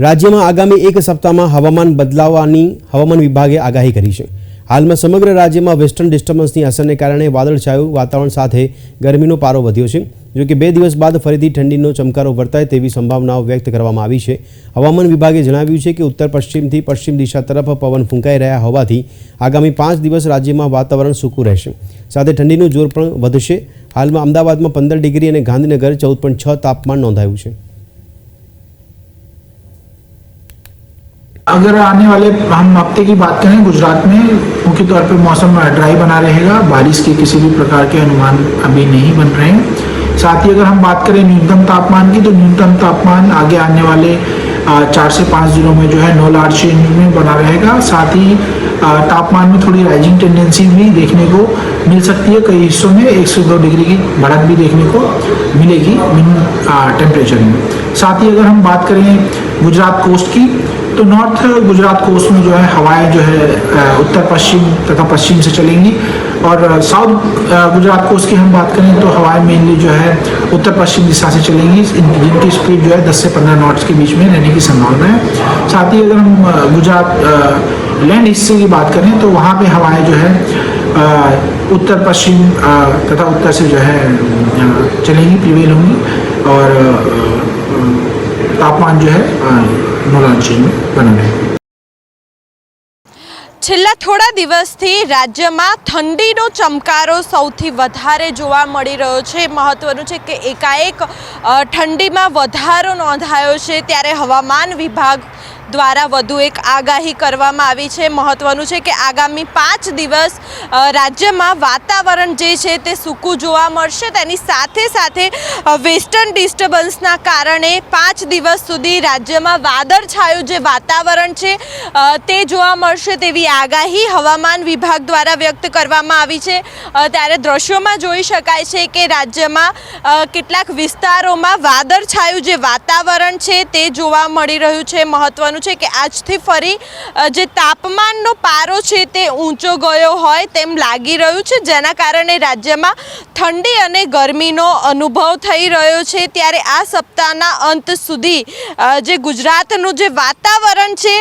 રાજ્યમાં આગામી એક સપ્તાહમાં હવામાન બદલાવાની હવામાન વિભાગે આગાહી કરી છે. હાલમાં સમગ્ર રાજ્યમાં વેસ્ટર્ન ડિસ્ટર્બન્સની અસરને કારણે વાદળછાયું વાતાવરણ સાથે ગરમીનો પારો વધ્યો છે, જો કે બે દિવસ બાદ ફરીથી ઠંડીનો ચમકારો વર્તાય તેવી સંભાવનાઓ વ્યક્ત કરવામાં આવી છે. હવામાન વિભાગે જણાવ્યું છે કે ઉત્તર પશ્ચિમથી પશ્ચિમ દિશા તરફ પવન ફૂંકાઈ રહ્યા હોવાથી આગામી પાંચ દિવસ રાજ્યમાં વાતાવરણ સૂકું રહેશે. સાથે ઠંડીનું જોર પણ વધશે. હાલમાં અમદાવાદમાં પંદર ડિગ્રી અને ગાંધીનગર ચૌદ છ તાપમાન નોંધાયું છે. अगर आने वाले, हम हफ़्ते की बात करें गुजरात में, मुख्य तौर पर मौसम ड्राई बना रहेगा, बारिश के किसी भी प्रकार के अनुमान अभी नहीं बन रहे हैं। साथ ही अगर हम बात करें न्यूनतम तापमान की तो न्यूनतम तापमान आगे आने वाले चार से पाँच दिनों में जो है नौ लार्ज चेंज में बना रहेगा। साथ ही तापमान में थोड़ी राइजिंग टेंडेंसी भी देखने को मिल सकती है कई हिस्सों में, एक से दो डिग्री की बढ़त भी देखने को मिलेगी, मिनिमम टेम्परेचर में। साथ ही अगर हम बात करें गुजरात कोस्ट की तो नॉर्थ गुजरात कोस्ट में जो है, हवाएँ जो है उत्तर पश्चिम तथा पश्चिम से चलेंगी। और साउथ गुजरात कोस्ट की हम बात करें तो हवाएँ मेनली जो है, उत्तर पश्चिम दिशा से चलेंगी। जिनकी स्पीड जो है 10 से 15 नॉट्स के बीच में रहने की संभावना है। साथ ही अगर हम गुजरात लैंड हिस्से की बात करें तो वहाँ पे हवाएँ जो है उत्तर पश्चिम तथा उत्तर से जो है चलेंगी प्रिवेल होंगी। और तापमान जो है नोलांची में बना रहेगा છેલ્લા થોડા દિવસથી રાજ્યમાં ઠંડીનો ચમકારો સૌથી વધારે જોવા મળી રહ્યો છે મહત્વનું છે કે એકાએક અ, ઠંડીમાં વધારો નોંધાયો છે ત્યારે હવામાન વિભાગ દ્વારા વધુ એક આગાહી કરવામાં આવી છે. મહત્વનું છે કે આગામી પાંચ દિવસ રાજ્યમાં વાતાવરણ જે છે તે સૂકું જોવા મળશે. તેની સાથે સાથે વેસ્ટર્ન ડિસ્ટર્બન્સના કારણે પાંચ દિવસ સુધી રાજ્યમાં વાદળછાયું જે વાતાવરણ છે તે જોવા મળશે તેવી આગાહી હવામાન વિભાગ દ્વારા વ્યક્ત કરવામાં આવી છે. ત્યારે દ્રશ્યોમાં જોઈ શકાય છે કે રાજ્યમાં કેટલાક વિસ્તારોમાં વાદળછાયું જે વાતાવરણ છે તે જોવા મળી રહ્યું છે. મહત્વનું છે કે આજથી ફરી જે તાપમાનનો પારો છે તે ઊંચો ગયો હોય તેમ લાગી રહ્યું છે. જેના કારણે રાજ્યમાં ઠંડી અને ગરમીનો અનુભવ થઈ રહ્યો છે. ત્યારે આ સપ્તાહના અંત સુધી જે ગુજરાતનું જે વાતાવરણ છે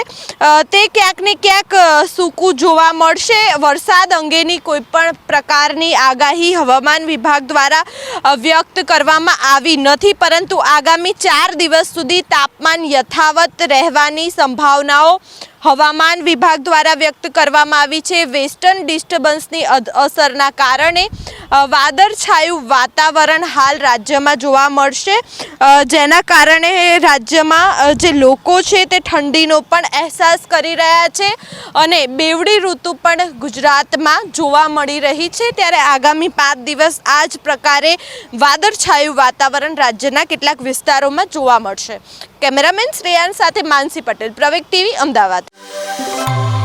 તે ક્યાંક ને ક્યાંક સૂકું જોવા મળશે. વરસાદ અંગેની કોઈ પણ પ્રકારની આગાહી હવામાન વિભાગ દ્વારા વ્યક્ત કરવામાં આવી નથી. પરંતુ આગામી ચાર દિવસ સુધી તાપમાન યથાવત રહેવાની સંભાવનાઓ હવામાન વિભાગ દ્વારા વ્યક્ત કરવામાં આવી છે વેસ્ટર્ન ડિસ્ટર્બન્સની અસરના કારણે વાદળછાયું વાતાવરણ હાલ રાજ્યમાં જોવા મળશે. જેના કારણે રાજ્યમાં જે લોકો છે તે ઠંડીનો પણ અહેસાસ કરી રહ્યા છે અને બેવડી ઋતુ પણ ગુજરાતમાં જોવા મળી રહી છે. ત્યારે આગામી પાંચ દિવસ આ જ પ્રકારે વાદળછાયું વાતાવરણ રાજ્યના કેટલાક વિસ્તારોમાં જોવા મળશે. કેમેરામેન શ્રેયાન સાથે Mansi Patel Pravek TV, Ahmedabad. Thank you.